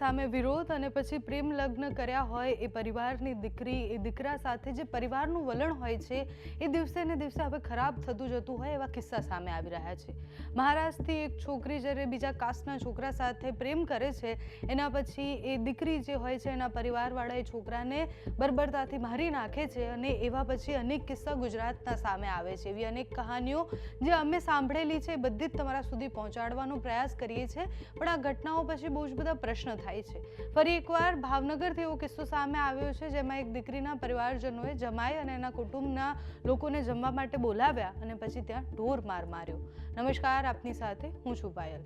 સામે વિરોધ અને પછી પ્રેમ લગ્ન કર્યા હોય એ પરિવારની દીકરી, એ દીકરા સાથે જે પરિવારનું વલણ હોય છે, એ દિવસે ને દિવસે હવે ખરાબ થતું જતું હોય એવા કિસ્સા સામે આવી રહ્યા છે. મહારાષ્ટ્રથી એક છોકરી જ્યારે બીજા કાસ્ટના છોકરા સાથે પ્રેમ કરે છે, એના પછી એ દીકરી જે હોય છે એના પરિવારવાળા એ છોકરાને બર્બરતાથી મારી નાખે છે અને એવા પછી અનેક કિસ્સા ગુજરાતના સામે આવે છે. એવી અનેક કહાનીઓ જે અમે સાંભળેલી છે, એ બધી જ તમારા સુધી પહોંચાડવાનો પ્રયાસ કરીએ છીએ. પણ આ ઘટનાઓ પછી બહુ જ બધા પ્રશ્ન થાય છે. ફરી એકવાર ભાવનગરથી એવો કિસ્સો સામે આવ્યો છે, જેમાં એક દીકરીના પરિવારજનોએ જમાઈ અને એના કુટુંબના લોકોને જમવા માટે બોલાવ્યા અને પછી ત્યાં ઢોર માર માર્યો. નમસ્કાર, આપની સાથે હું છું પાયલ.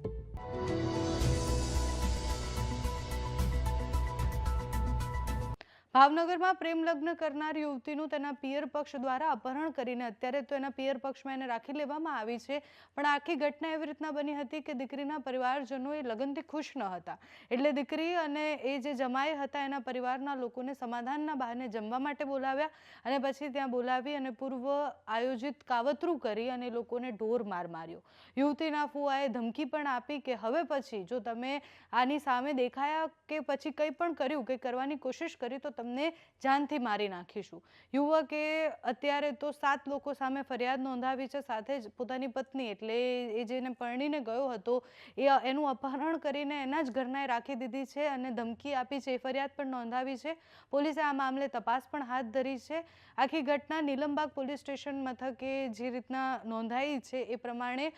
ભાવનગરમાં પ્રેમ લગ્ન કરનાર યુવતીનું તેના પિયર પક્ષ દ્વારા અપહરણ કરીને અત્યારે તો એના પિયર પક્ષમાં એને રાખી લેવામાં આવી છે. પણ આખી ઘટના એવી રીતના બની હતી કે દીકરીના પરિવારજનો એ લગ્નથી ખુશ ન હતા. એટલે દીકરી અને એ જે જમાઈ હતા એના પરિવારના લોકોને સમાધાનના બહાને જમવા માટે બોલાવ્યા અને પછી ત્યાં બોલાવી અને પૂર્વ આયોજિત કાવતરું કરી અને લોકોને ઢોર માર માર્યો. યુવતીના ફુઆએ ધમકી પણ આપી કે હવે પછી જો તમે આની સામે દેખાયા કે પછી કંઈ પણ કર્યું કે કરવાની કોશિશ કરી, તો તમને જાનથી મારી નાખીશું. યુવકે અત્યારે તો સાત લોકો સામે ફરિયાદ નોંધાવી છે, સાથે જ પોતાની પત્ની એટલે એ જેને પરણીને ગયો હતો, એ એનું અપહરણ કરીને એના જ ઘરનાએ રાખી દીધી છે અને ધમકી આપી છે. એ ફરિયાદ પણ નોંધાવી છે. પોલીસે આ મામલે તપાસ પણ હાથ ધરી છે. આખી ઘટના નીલમબાગ પોલીસ સ્ટેશન મથકે જે રીતના નોંધાઈ છે એ પ્રમાણે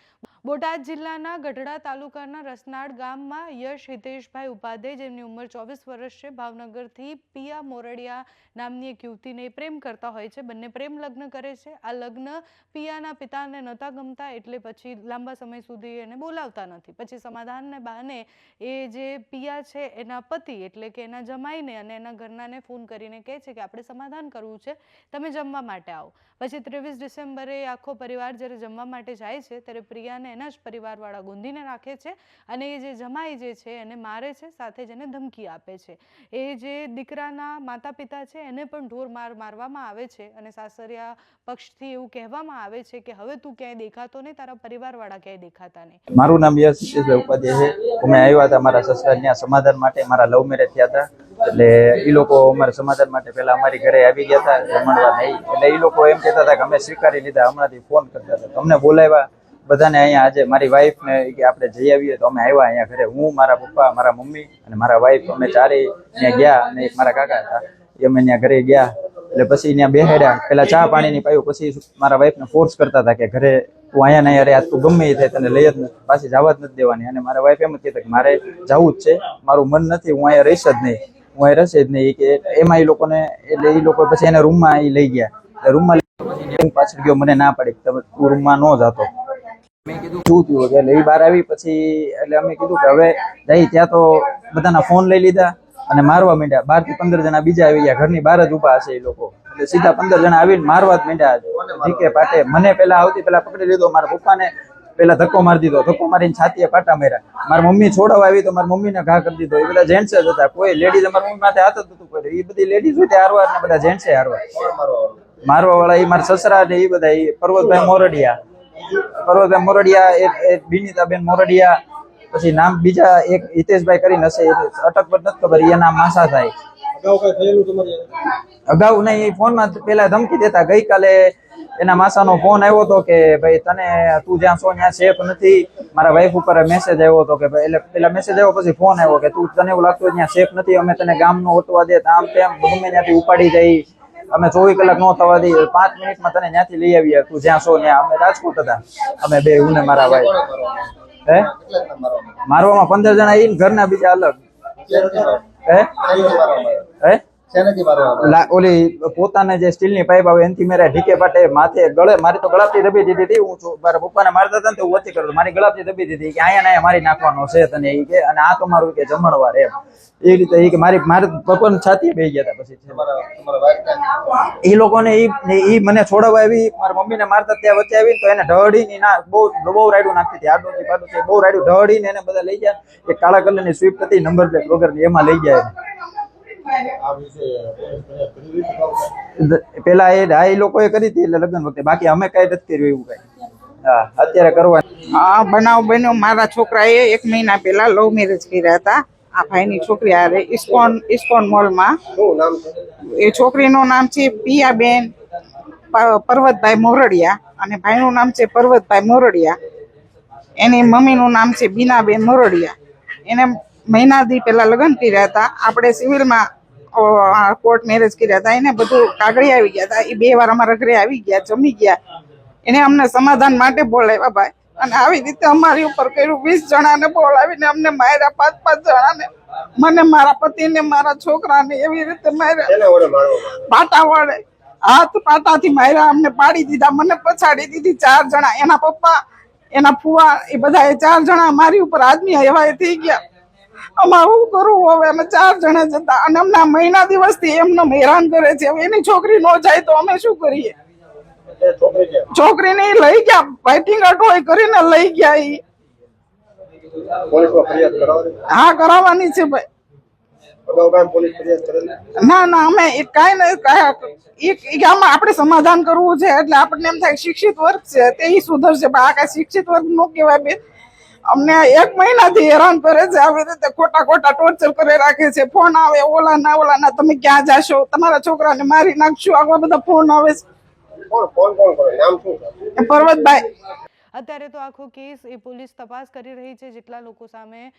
બોટાદ જિલ્લાના ગઢડા તાલુકાના રસનાળ ગામમાં યશ હિતેશભાઈ ઉપાધે, જેમની ઉંમર ચોવીસ વર્ષ છે, ભાવનગરથી પિયા મોરડિયા નામની એક યુવતીને પ્રેમ કરતા હોય છે. બંને પ્રેમ લગ્ન કરે છે. આ લગ્ન પિયાના પિતાને નહોતા ગમતા એટલે પછી લાંબા સમય સુધી એને બોલાવતા નથી. પછી સમાધાનને બહાને એ જે પિયા છે, એના પતિ એટલે કે એના જમાઈને અને એના ઘરનાને ફોન કરીને કહે છે કે આપણે સમાધાન કરવું છે, તમે જમવા માટે આવો. પછી ત્રેવીસ ડિસેમ્બરે આખો પરિવાર જ્યારે જમવા માટે જાય છે, ત્યારે પ્રિયાને એના જ પરિવારવાળા ગુંદીને રાખે છે અને એ જે જમાઈ જે છે એને મારે છે, સાથે જ એને ધમકી આપે છે. એ જે દીકરાના માતા પિતા છે એને પણ ઢોર માર મારવામાં આવે છે અને સાસરિયા પક્ષથી એવું કહેવામાં આવે છે કે હવે તું ક્યાંય દેખાતો નહીં, તારા પરિવારવાળા ક્યાંય દેખાતા નહીં. મારું નામ યશ ઉપાધ્યાય છે. અમે આવ્યા હતા મારા સસરા ત્યાં સમાધાન માટે, મારા લવ મેરેજ થયા હતા. એટલે એ લોકો અમારા સમાધાન માટે પહેલા અમારી ઘરે આવી ગયા હતા જમણવા નહીં. એટલે એ લોકો એમ કહેતા હતા કે અમે સ્વીકારી લીધા, હમણાંથી ફોન કરતા હતા. તમને બોલાવ્યા બધાને અહીંયા આજે મારી વાઈફ ને કે આપણે જઈ આવીએ તો અમે આવ્યા અહીંયા ઘરે. હું, મારા પપ્પા, મારા મમ્મી અને મારા વાઈફ અમે ચારે ત્યાં ગયા અને એક મારા કાકા હતા. એ અમે ત્યાં ઘરે ગયા. એટલે પછી ત્યાં બેહાડ્યા. પેલા ચા પાણીની પાયું, પછી મારા વાઈફને ફોર્સ કરતા હતા કે ઘરે તું અહીંયા નહીં અરે તું ગમે થાય, તને લઈ જ નથી પાછી જવા જ નથી દેવાની. અને મારા વાઈફ એમ જ કહેતા કે મારે જવું જ છે. મારું મન નથી, હું અહીંયા રહીશ જ નહીં. હું અહીં રહેશે જ નહીં. કે એમાં એ લોકોને, એટલે એ લોકો પછી એને રૂમમાં એ લઈ ગયા. રૂમમાં પાછળ ગયો, મને ના પડે તમે, તું રૂમમાં ન જાતો. શું થયું એટલે એ બહાર આવી પછી એટલે અમે કીધું કે હવે જઈ, ત્યાં તો બધાના ફોન લઈ લીધા અને મારવા માંડ્યા. બારથી પંદર જણા બીજા આવી ગયા. ઘરની બહાર જ ઊભા હશે એ લોકો. એટલે સીધા પંદર જણા આવીને મારવા જ માંડ્યા જીકે પાટે મને પેલા આવતી પેલા પકડી લીધો. મારા પપ્પાને પેલા ધક્કો મારી દીધો. ધક્કો મારીને છાતીએ પાટા માર્યા. મારી મમ્મી છોડાવવા આવી તો મારી મમ્મીને ઘા કરી દીધો. એ બધા જેન્ટ્સ જ હતા. કોઈ લેડીઝ અમારી મમ્મી માથે હાથ જ નતું પડ્યું એ બધી લેડીઝ હોય તે હારવાર ને બધા જેન્ટ્સે હારવાર મારવા વાળા એ મારા સસરા ને એ બધા, એ પર્વતભાઈ મોરડિયા. પર્વતભાઈ મોરડિયા એક વિનીતાબેન મોરડિયા પછી નામ બીજા એક હિતેશભાઈ કરીને હશે અટક પર નથી ખબર એના માસા થાય. અગાઉ નહીં ફોનમાં પેલા ધમકી દેતા. ગઈકાલે એના માસાનો ફોન આવ્યો હતો કે ભાઈ તને તું જ્યાં છો ત્યાં સેફ નથી. મારા વાઈફ ઉપર મેસેજ આવ્યો હતો કે ભાઈ એટલે પેલા મેસેજ આવ્યો પછી ફોન આવ્યો કે તું તને એવું લાગતું ત્યાં સેફ નથી અમે તને ગામનો ઓટવા દે આમ તેમ ગમે ત્યાંથી ઉપાડી જઈ અમે ચોવીસ કલાક નો થવા દઈએ, પાંચ મિનિટમાં તને ત્યાંથી લઈ આવીએ તું જ્યાં છો ત્યાં. અમે રાજકોટ હતા. અમે બે, હું ને મારા ભાઈ. હે? મારવામાં પંદર જણા ઈ ઘરના બીજા અલગ. હે? હે? ઓલી પોતાને જે સ્ટીલની પાઇપ આવે એનથી મેરા ઢીકે પાટે માથે ગળે મારી તો ગળાપથી દબી દીધી હતી. હું મારા પપ્પાને મારતા હતા ને તો હું ઓછી કરતો મારી ગળાપથી દબી દીધી કે અહીંયા અહીંયા મારી નાખવાનો છે તને એ કે અને આ મારું કે જમણવાર એમ. એ રીતે એ કે મારી મારે પપ્પાની છાતી બે ગયા હતા પછી. એ લોકોને એ મને છોડાવવા આવી. મારા મમ્મીને મારતા ત્યાં વચ્ચે આવી તો એને ઢળીને ના બહુ બહુ રાયડું નાખતી હતી. આડોથી પાડું બહુ રાયડું ઢળીને એને બધા લઈ ગયા. એક કાળા કલરની સ્વિફ્ટ હતી નંબર પ્લેટ વગરની એમાં લઈ ગયા. પેલા એ લોકો એ કરી હતી એટલે લગ્ન વખતે. બાકી અમે કઈ નથી કર્યું એવું કઈ. હા, અત્યારે કરવા આ બનાવ બન્યો. મારા છોકરાએ એક મહિના પહેલા લવ મેરેજ કર્યા હતા. આ ભાઈની છોકરી હારે ઇસ્કોન ઇસ્કોન મોલમાં એ છોકરીનું નામ છે પિયાબેન પ- પર્વતભાઈ મોરડિયા અને ભાઈનું નામ છે પર્વતભાઈ મોરડિયા. એની મમ્મીનું નામ છે બીનાબેન મોરડિયા. એને મહિના પહેલાં લગ્ન કર્યા હતા. આપણે સિવિલમાં કોર્ટ મેરેજ કર્યા હતા. એને બધું કાગળી આવી ગયા હતા. એ બે વાર અમારા ઘરે આવી ગયા જમી ગયા. એને અમને સમાધાન માટે બોલાવ્યા ભાઈ. અને આવી રીતે અમારી ઉપર કર્યું. વીસ જણાને બોલાવીને અમને માર્યા પાંચ પાંચ જણાને મને મારા પતિને મારા છોકરાને એવી રીતે માર્યા. પાટા વડે. હાથ પાટાથી માર્યા અમને પાડી દીધા મને પછાડી દીધી ચાર જણા. એના પપ્પા એના ફુવા એ બધા એ ચાર જણા મારી ઉપર આદમી એવા થઈ ગયા. અમારે શું કરવું હવે અમે ચાર જણા જતા અને અમને મહિના દિવસથી એમને હેરાન કરે છે. હવે એની છોકરી ન જાય તો અમે શું કરીએ? છોકરીને લઈ ગયા ફાઇટિંગ અટોય કરીને લઈ ગયા કરાવવાની? હા કરાવવાની છે ભાઈ. ના ના અમે એ કાંઈ નહીં આમાં આપણે સમાધાન કરવું છે એટલે આપણને એમ થાય શિક્ષિત વર્ગ છે તે ઈ સુધરશે. આ કાંઈ શિક્ષિત વર્ગ નો કહેવાય બે અમને એક મહિનાથી હેરાન કરે છે આવી રીતે ખોટા ખોટા ટોર્ચર કરી રાખે છે. ફોન આવે ઓલા ના ઓલા ના તમે ક્યાં જાશો? તમારા છોકરાને મારી નાખશું. આવા બધા ફોન આવે છે. પર્વતભાઈ. અત્યારે તો આખો કેસ એ પોલીસ તપાસ કરી રહી છે. જેટલા લોકો સામે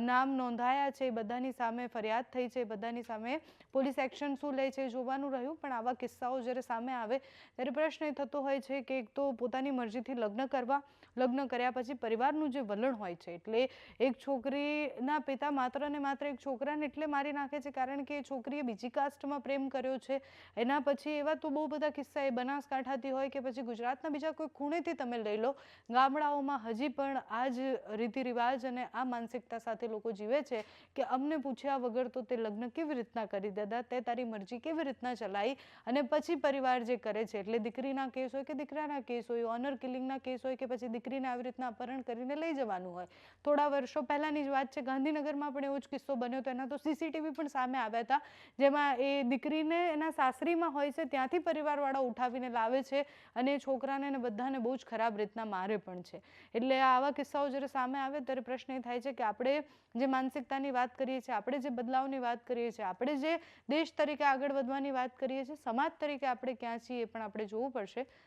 નામ નોંધાયા છે બધાની સામે ફરિયાદ થઈ છે બધાની સામે પોલીસ એક્શન શું લે છે જોવાનું રહ્યું. પણ આવા કિસ્સાઓ જ્યારે સામે આવે ત્યારે પ્રશ્ન એ થતો હોય છે કે એક તો પોતાની મરજીથી લગ્ન કરવા લગ્ન કર્યા પછી પરિવારનું જે વલણ હોય છે, એટલે એક છોકરીના પિતા માત્ર ને માત્ર એક છોકરાને એટલે મારી નાખે છે, કારણ કે એ છોકરીએ બીજી કાસ્ટમાં પ્રેમ કર્યો છે. એના પછી એવા તો બહુ બધા કિસ્સા, એ બનાસકાંઠાથી હોય કે પછી ગુજરાતના બીજા કોઈ ખૂણેથી તમે લઈ લો, ગામડાઓમાં હજી પણ આ જ રીતિ રિવાજ અને આ માનસિકતા સાથે લોકો જીવે છે કે અમને પૂછ્યા વગર તો તે લગ્ન કેવી રીતના કરી દેતા, તે તારી મરજી કેવી રીતના ચલાવી અને પછી પરિવાર જે કરે છે, એટલે દીકરીના કેસ હોય કે દીકરાના કેસ હોય ઓનર કિલિંગના કેસ હોય કે પછી દીકરીને આવી રીતના અપહરણ કરીને લઈ જવાનું હોય. થોડા વર્ષો પહેલાંની જ વાત છે, ગાંધીનગરમાં પણ એવો જ કિસ્સો બન્યો હતો. એના તો સીસીટીવી પણ સામે આવ્યા હતા, જેમાં એ દીકરીને એના સાસરીમાં હોય છે, ત્યાંથી પરિવારવાળા ઉઠાવીને લાવે છે અને એ છોકરાને અને બધાને બહુ જ ખરાબ રીતના મારે પણ છે. એટલે આવા કિસ્સાઓ જ્યારે સામે આવે ત્યારે પ્રશ્ન એ થાય છે કે આપણે જે માનસિકતાની વાત કરીએ છીએ, આપણે જે બદલાવની વાત કરીએ છીએ, આપણે જે દેશ તરીકે આગળ વધવાની વાત કરીએ છીએ, સમાજ તરીકે આપણે ક્યાં છીએ એ પણ આપણે જોવું પડશે.